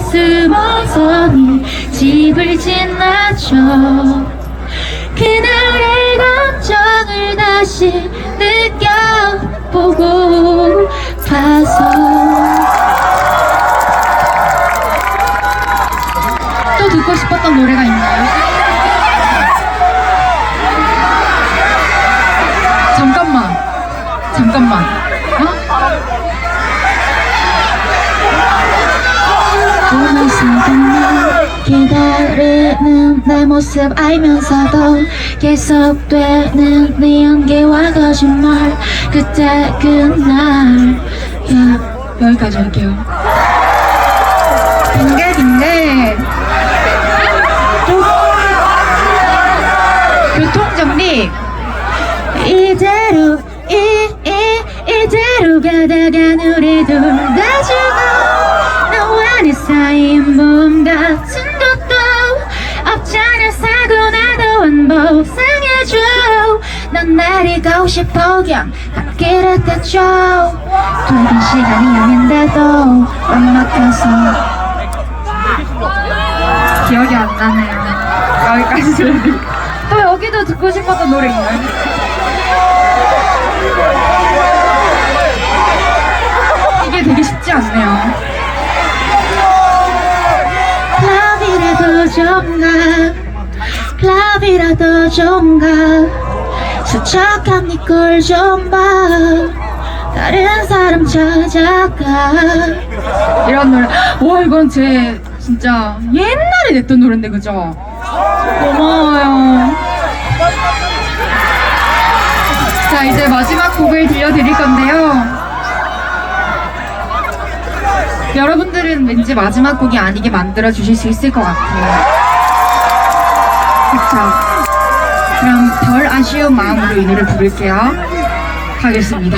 숨어서 네 집을 지나쳐 그날의 감정을 다시 느껴보고 봐서 또 듣고 싶었던 노래가 있나요? 잠깐만 잠깐만 어? 보고 있었던 기다리는 내 모습 알면서도 계속되는 네 연기와 거짓말 그때 그날. 야 여기까지 할게요. 빙글 빙글. 교통정리. 이대로 이, 이, 이대로 가다가 우 상해줘. 넌 내리고 싶어. 닿기를 떼줘. 되는 시간이 아닌데도 완막해서. 기억이 안 나네요. 여기까지 들으니까. 또 여기도 듣고 싶었던 노래 있나요? 이게 되게 쉽지 않네요. 좀가 클럽이라도 좀가. 수척한 네꼴좀봐. 다른 사람 찾아가. 이런 노래. 와 이건 제 진짜 옛날에 냈던 노래인데 그죠? 고마워요. 자 이제 마지막 곡을 들려드릴 건데요. 여러분들은 왠지 마지막 곡이 아니게 만들어 주실 수 있을 것 같아요. 그쵸 그럼 덜 아쉬운 마음으로 이 노래 부를게요. 가겠습니다